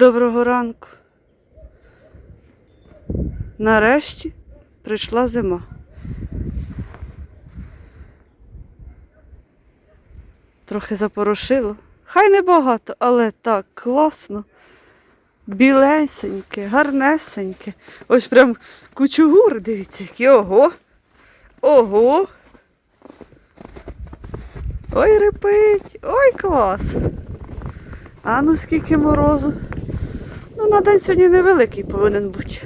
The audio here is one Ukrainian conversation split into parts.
Доброго ранку. Нарешті прийшла зима. Трохи запорошило. Хай не багато, але так класно. Білесеньке, гарнесеньке. Ось прям кучугур, дивіться, які ого. Ого. Ой, репить, ой, клас. А ну скільки морозу. Ну, на день сьогодні невеликий повинен бути.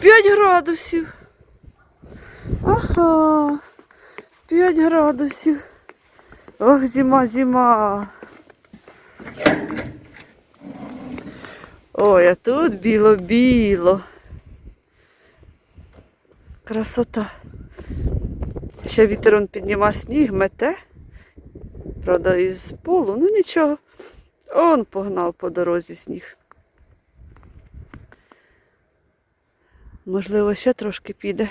5 градусів. Ага. 5 градусів. Ох, зима, зима. Ой, а тут біло-біло. Красота. Ще вітер он піднімає сніг, мете. Правда, із полу, ну нічого. Он погнав по дорозі сніг. Можливо, ще трошки піде.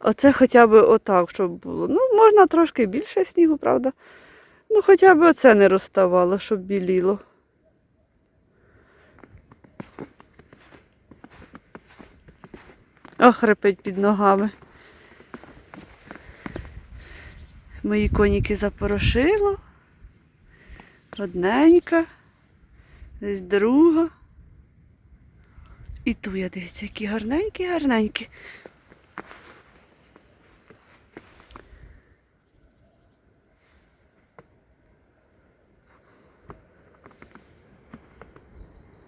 Оце хоча б отак, щоб було. Ну, можна трошки більше снігу, правда. Ну, хоча б оце не розставало, щоб біліло. Ох, репить під ногами. Мої коніки запорошило. Одненька. Десь друга. І ту я дивіться, які гарненькі, гарненькі.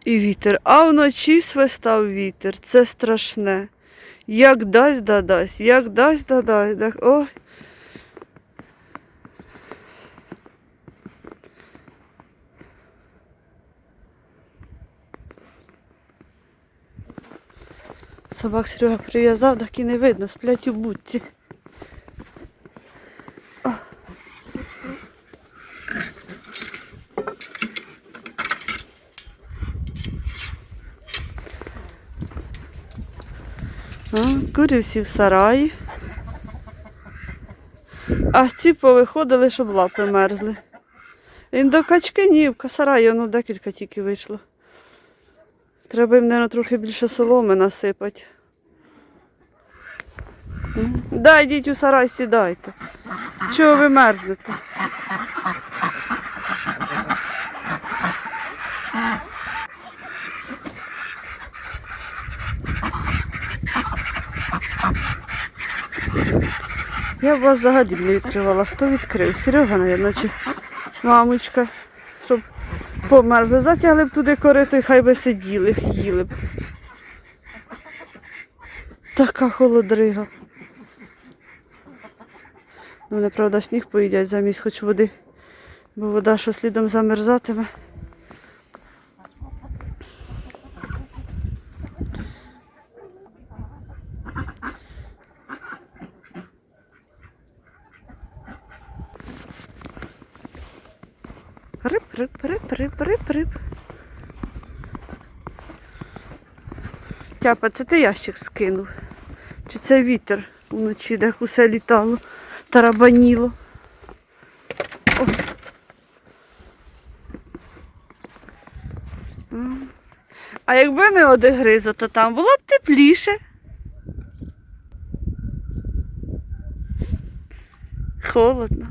І вітер. А вночі свистав вітер. Це страшне. Як дасть да дасть, як дасть да дасть. да- Ой. Собак Серега прив'язав, так і не видно, сплять у будці. Курі всі в сараї. А ці повиходили, щоб лапи мерзли. Він до качки ні, в сараї воно декілька тільки вийшло. Треба їм, мабуть, трохи більше соломи насипати. Да, йдіть у сарай, сідайте. Чого ви мерзнете? Я б вас взагалі не відкривала. Хто відкрив? Серега, мабуть, чи мамочка, щоб померзли. Затягли б туди корито і хай би сиділи, їли б. Така холодрига. Ну, вони, правда, сніг поїдять замість хоч води, бо вода що слідом замерзатиме. Тяпа, це ти ящик скинув? Чи це вітер вночі, де усе літало, тарабаніло? О. А якби не одегризо, то там було б тепліше. Холодно.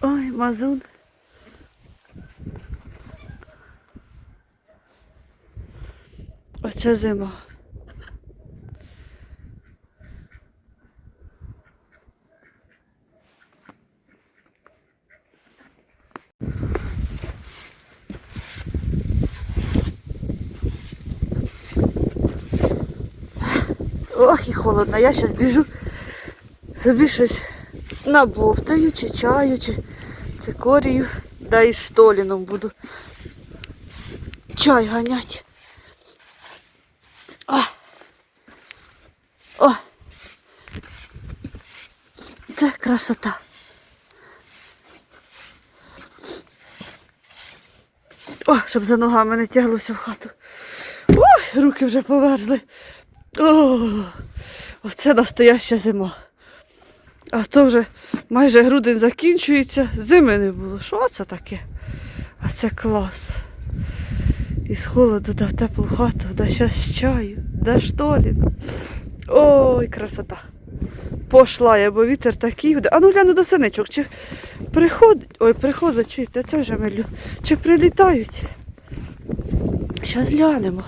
Ой, мазун. Оце зима. Ох, і холодно. Я зараз біжу собі щось набовтаю, чи чаю, чи цикорію. Да і штоліном буду чай ганять. О! О! Це красота. О, щоб за ногами не тяглося в хату. Ой, руки вже поверзли. О, оце настояща зима. А то вже майже грудень закінчується, зими не було. Що це таке? А це клас. Із холоду да в теплу хату, да щас чаю, да штолін. Ой, красота. Пошла я, бо вітер такий. гуде. А ну гляну до синичок, чи приходить. Ой, приходить, чуєте, це вже милю. Чи прилітають? Щас глянемо.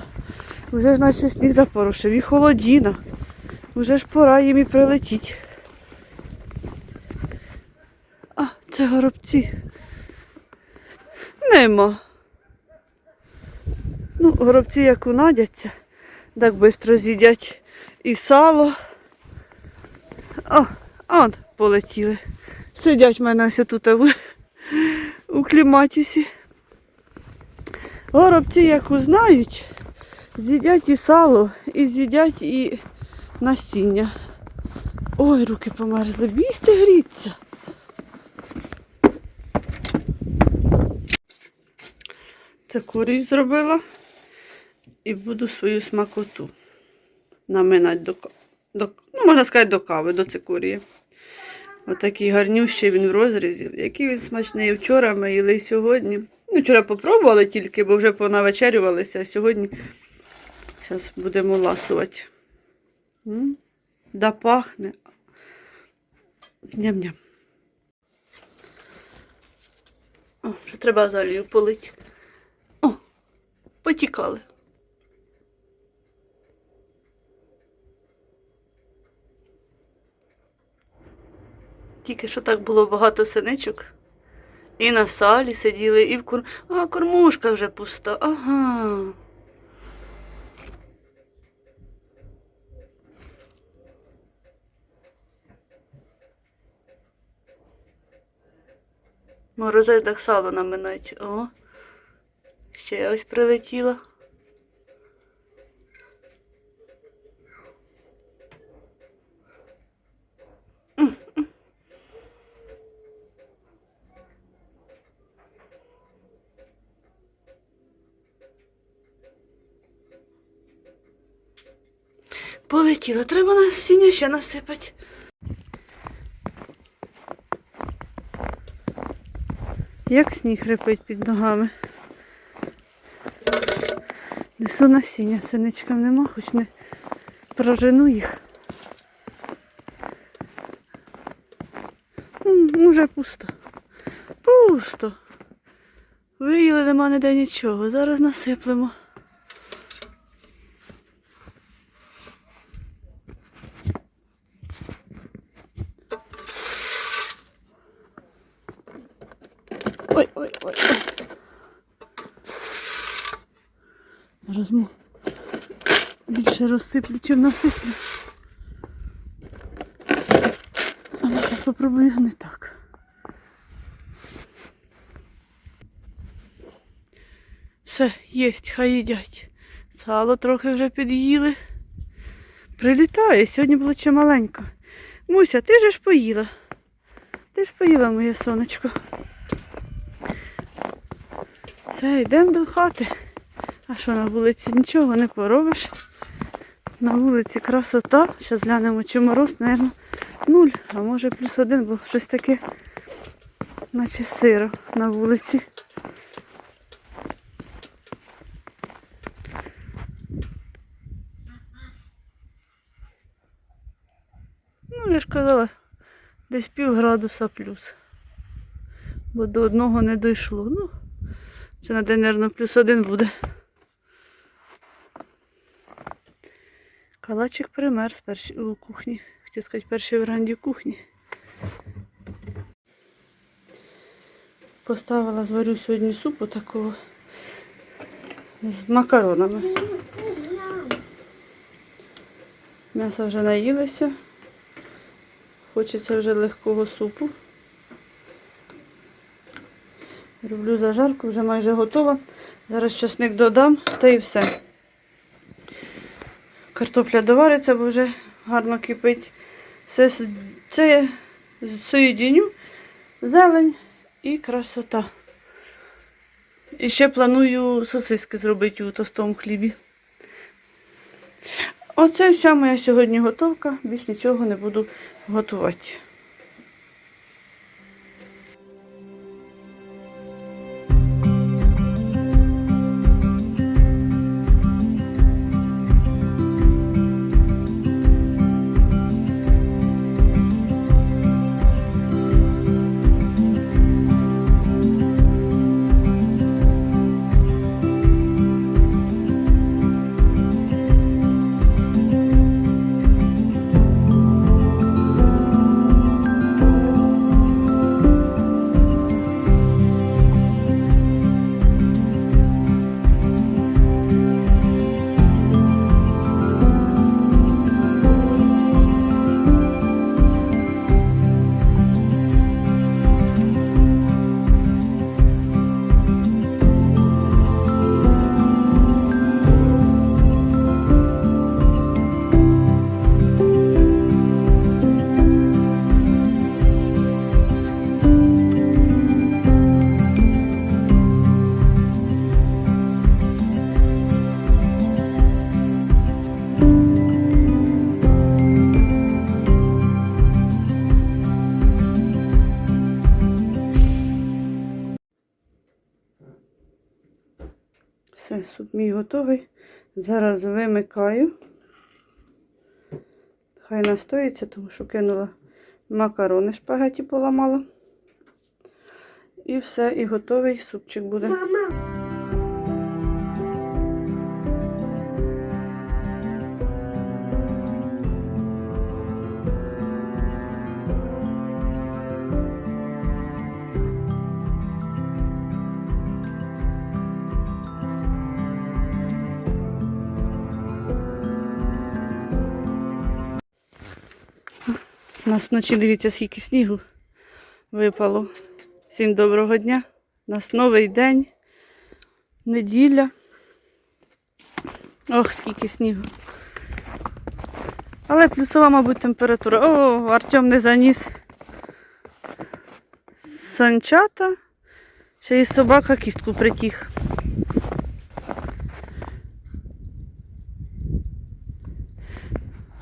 Вже ж наче сніг запорушив і холодіна. Вже ж пора їм і прилетіть. А, це горобці. Нема. Ну, горобці як унадяться, так швидко з'їдять і сало. О, он полетіли. Сидять в мене ось тут в, у кліматісі. Горобці, як узнають, з'їдять і сало, і з'їдять і насіння. Ой, руки померзли, бігти гріться. Це курі зробила і буду свою смакоту наминати до, до ну, можна сказати, до кави, до цикорії. Отакий гарнющий він в розрізі. Який він смачний. Вчора ми їли і сьогодні. Ну, вчора попробували тільки, бо вже понавечерювалися, а сьогодні зараз будемо ласувати. М? Да пахне. Ням-ням. О, вже треба залію полити. О, потікали. Тільки що так було багато синичок. І на салі сиділи, і в кур... А, кормушка вже пуста. Ага. Морозець так сало наминать. О. Ще ось прилетіла. Полетіла, треба насіння ще насипати. Як сніг рипить під ногами. Несу насіння, синичкам нема, хоч не прожену їх. Уже пусто. Пусто. Виїли нема ніде нічого. Зараз насиплемо. Ой, ой. Більше розсиплю, чим насиплю. А ну, зараз попробую не так. Все, єсть, хай їдять. Сало трохи вже під'їли. Прилітає, сьогодні було чималенько. Муся, ти же ж поїла. Ти ж поїла моє сонечко. Все, йдемо до хати. А що на вулиці нічого не поробиш. На вулиці красота. Зараз глянемо, чи мороз, мабуть, нуль, а може плюс один, бо щось таке, наче сиро на вулиці. Ну, я ж казала, десь пів градуса плюс. Бо до одного не дійшло. Ну, це на день, мабуть, плюс один буде. Калачик примерз у кухні. Хотів сказати, перший в ранді кухні. Поставила, зварю сьогодні супу такого з макаронами. М'ясо вже наїлося. Хочеться вже легкого супу. Роблю зажарку, вже майже готова. Зараз часник додам та і все. Картопля довариться, бо вже гарно кипить. Це, це соєдіню, зелень і красота. І ще планую сосиски зробити у тостому хлібі. Оце вся моя сьогодні готовка, більш нічого не буду готувати. Мій готовий. Зараз вимикаю. Хай настоїться, тому що кинула макарони шпагеті поламала. І все, і готовий супчик буде. Мама, нас вночі дивіться, скільки снігу випало. Всім доброго дня. У нас новий день, неділя. Ох, скільки снігу. Але плюсова, мабуть, температура. О, Артем не заніс санчата. Ще й собака кістку притіг.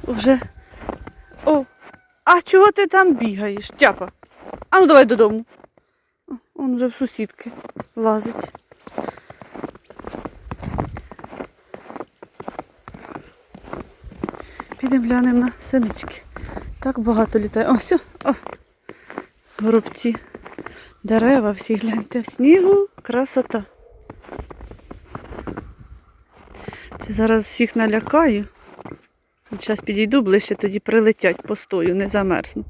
Уже. А чого ти там бігаєш, тяпа? А ну давай додому. Он вже в сусідки лазить. Підемо глянемо на синички. Так багато літає. О, все, о. Горобці. Дерева всі гляньте в снігу. Красота. Це зараз всіх налякаю. Зараз підійду ближче, тоді прилетять постою, не замерзну.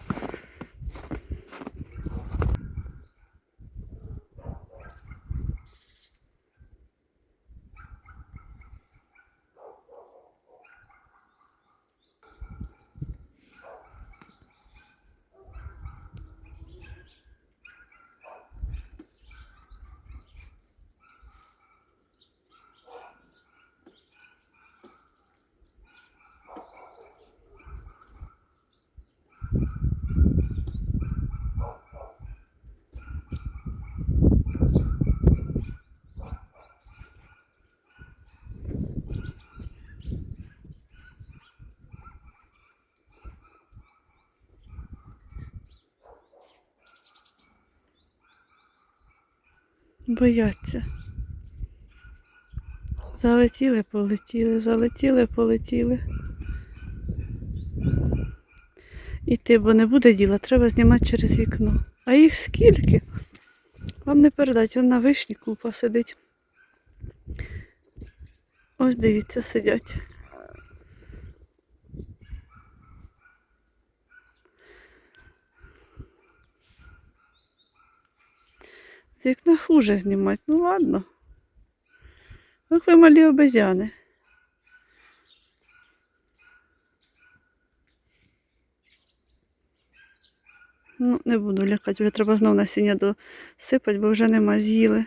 Бояться. Залетіли, полетіли, залетіли, полетіли. Іти, бо не буде діла, треба знімати через вікно. А їх скільки? Вам не передать, вон на вишні купа сидить. Ось дивіться, сидять. З вікна хуже знімати. Ну ладно. Ох ви малі обезяни. Ну, не буду лякати, вже треба знов насіння досипати, бо вже нема з'їли.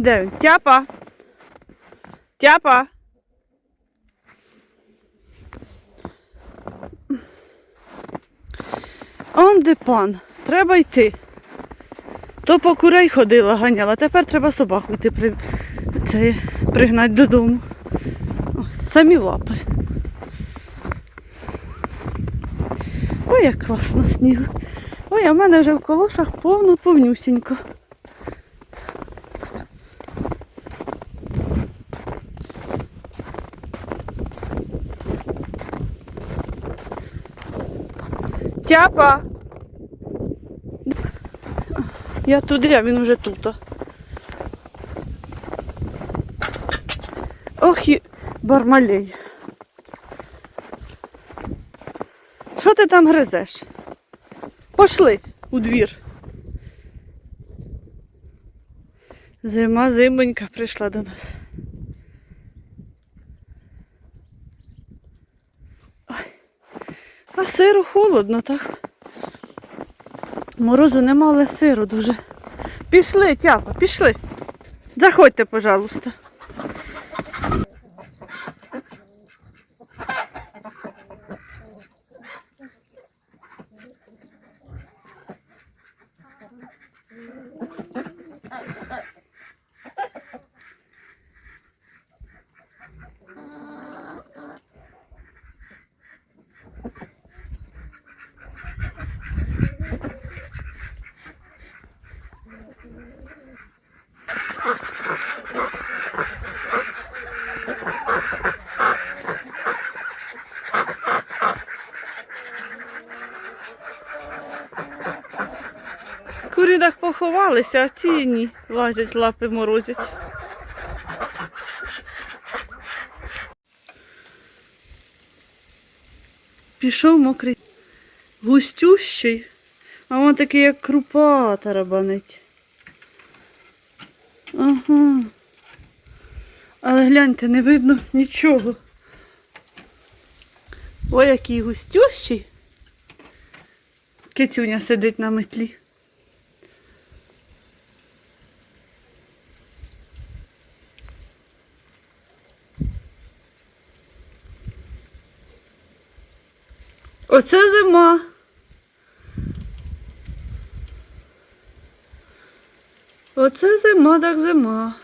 Де він? Тяпа. Тяпа. Он де пан. Треба йти. То по курей ходила, ганяла, тепер треба собаку йти при... це, пригнати додому. О, самі лапи. Ой, як класно сніг. Ой, а в мене вже в колошах повно повнюсінько. Тяпа. Я туди, а він вже тут. Ох і бармалей. Що ти там гризеш? Пошли у двір. Зима зимонька прийшла до нас. Сиру холодно, так? Морозу нема, але сиру дуже. Пішли, тяпа, пішли. Заходьте, пожалуйста. Курі так поховалися, а ці ні. Лазять, лапи морозять. Пішов мокрий. Густющий, а він такий, як крупа тарабанить. Ага. Але гляньте, не видно нічого. Ой, який густющий. Кицюня сидить на метлі. Оце зима. Оце зима, так зима.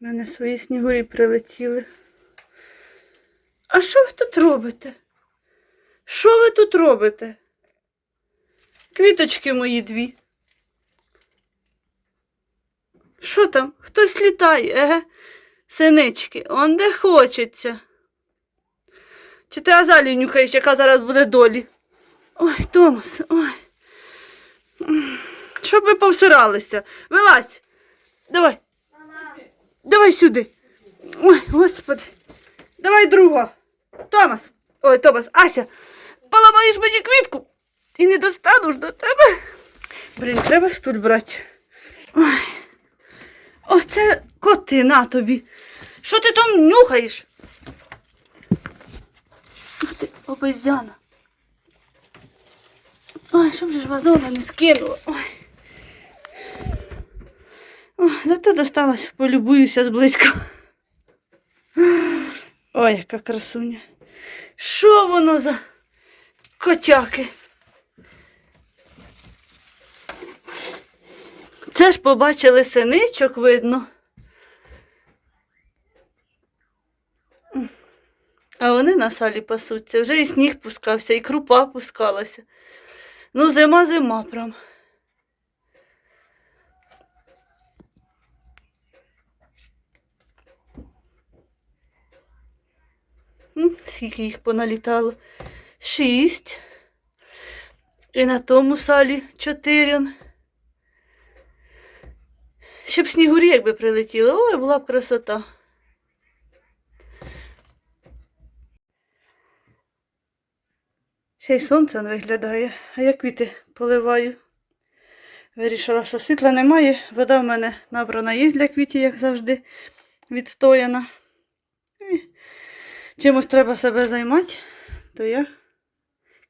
У мене свої снігурі прилетіли. А що ви тут робите? Що ви тут робите? Квіточки мої дві. Що там? Хтось літає, еге? Синички, он де хочеться. Чи ти Азалію нюхаєш, яка зараз буде долі? Ой, Томас, ой. Щоб ви повсиралися. Вилазь. Давай. Давай сюди. Ой, господи. Давай друга. Томас. Ой, Томас, Ася. Поламаєш мені квітку і не достану ж до тебе. Блін, треба тут брати. Ой. Оце коти на тобі. Що ти там нюхаєш? Ах ти, обезьяна. Ой, щоб же ж вазона не скинула. Ой. Ой, зато досталось, полюбуюся зблизька. Ой, яка красуня. Що воно за котяки? Це ж побачили синичок, видно. А вони на салі пасуться. Вже і сніг пускався, і крупа пускалася. Ну, зима, зима прям. Скільки їх поналітало? Шість. І на тому салі чотири. Щоб снігурі якби прилетіли. Ой, була б красота. Ще й сонце виглядає, а я квіти поливаю. Вирішила, що світла немає. Вода в мене набрана є для квітів, як завжди, відстояна. І чимось треба себе займати, то я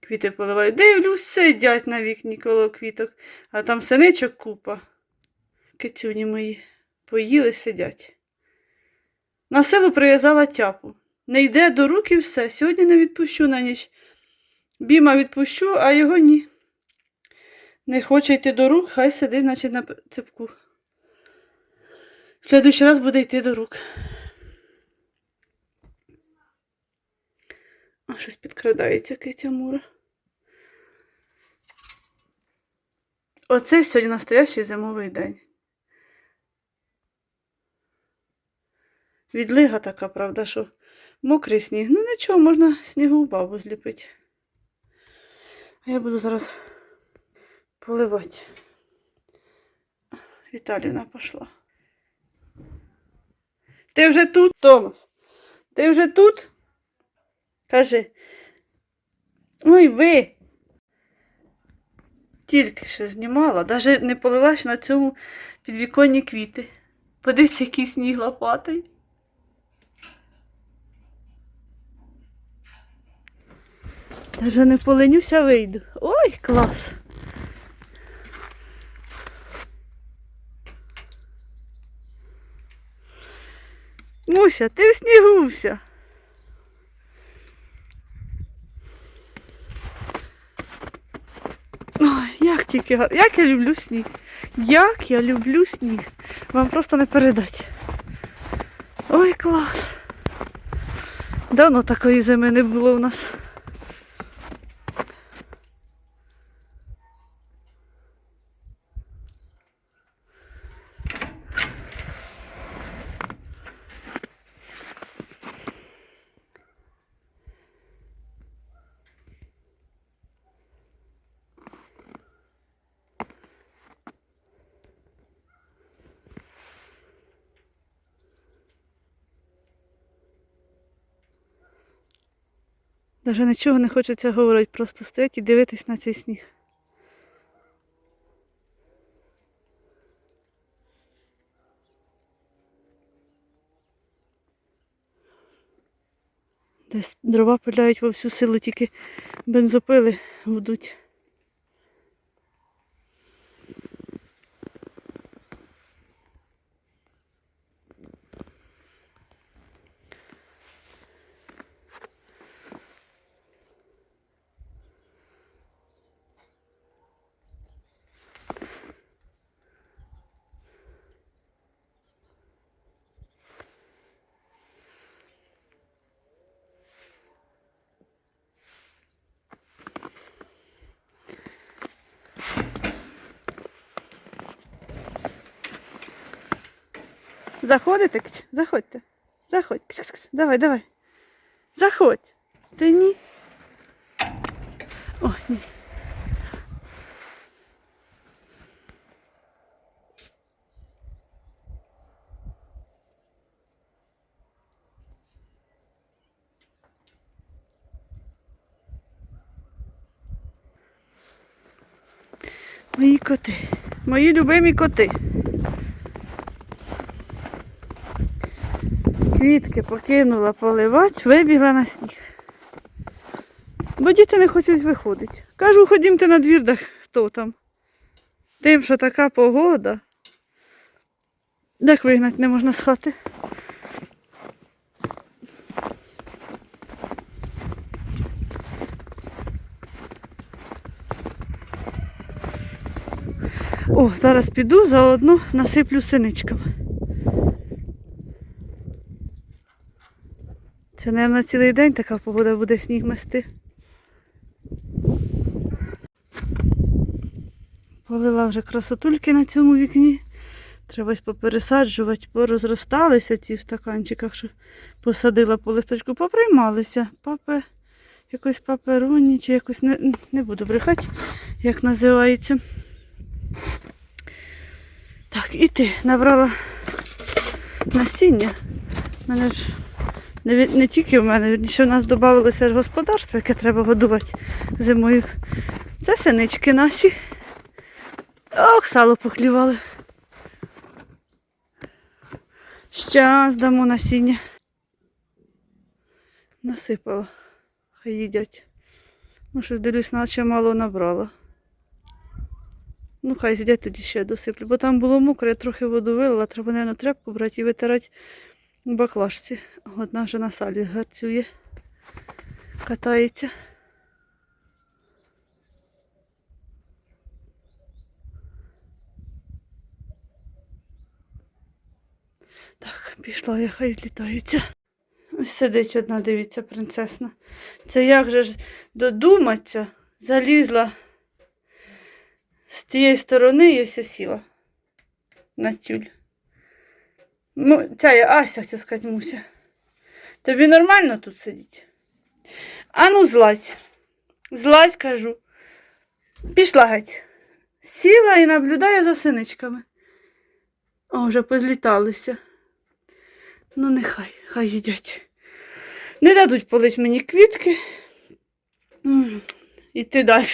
квіти поливаю. Дивлюсь, сидять на вікні коло квіток, а там синичок купа. Кицюні мої поїли, сидять. На силу прив'язала тяпу. Не йде до рук і все. Сьогодні не відпущу на ніч. Біма відпущу, а його ні. Не хоче йти до рук, хай сидить, значить, на цепку. В следующий раз буде йти до рук. А щось підкрадається киця мура. Оце сьогодні настоящий зимовий день. Відлига така, правда, що мокрий сніг. Ну нічого, можна снігу бабу зліпити. А я буду зараз поливати. Віталіна пішла. Ти вже тут, Томас? Ти вже тут? Кажи. Ой, ви. Тільки що знімала, навіть не полилась на цьому підвіконні квіти. Подивіться, який сніг лопатий. Даже не поленюся, вийду. Ой, клас. Муся, ти в снігу вся. Ой, як тільки як я люблю сніг. Як я люблю сніг. Вам просто не передати. Ой, клас. Давно такої зими не було у нас. Даже нічого не хочеться говорити, просто стоять і дивитись на цей сніг. Десь дрова пиляють во всю силу, тільки бензопили гудуть. Заходите? Заходьте. Заходь. Давай, давай. Заходь. Ти ні. О, ні. Мої коти. Мої любимі коти. Квітки покинула поливати, вибігла на сніг. Бо діти не хочуть виходити. Кажу, ходімте на двір, да хто там. Тим, що така погода. Як вигнати не можна з хати. О, зараз піду, заодно насиплю синичками. Це, мабуть, цілий день така погода буде сніг мести. Полила вже красотульки на цьому вікні. Треба попересаджувати, порозросталися ці в стаканчиках, що посадила по листочку, поприймалися. Папе, якось папероні, чи якось не, не буду брехати, як називається. Так, і ти набрала насіння. У мене ж не, не тільки в мене, вірніше в нас додавалося господарство, яке треба годувати зимою. Це синички наші. Ох, сало поклювали. Щас дамо насіння. Насипала. Хай їдять. Ну, щось дивлюсь, наче мало набрала. Ну, хай з'їдять тоді ще досиплю, бо там було мокре, я трохи воду вилила, треба, мабуть, тряпку брати і витирати баклажці. Одна вже на салі гарцює, катається. Так, пішла я, хай злітаються. Ось сидить одна, дивіться, принцесна. Це як же ж додуматься, залізла з тієї сторони і ось сіла на тюль. Ну, ця я Ася, хотів сказати, Муся. Тобі нормально тут сидіти? А ну, злазь. Злазь, кажу. Пішла геть. Сіла і наблюдає за синичками. О, вже позліталися. Ну, нехай, хай їдять. Не дадуть полить мені квітки. Іти далі.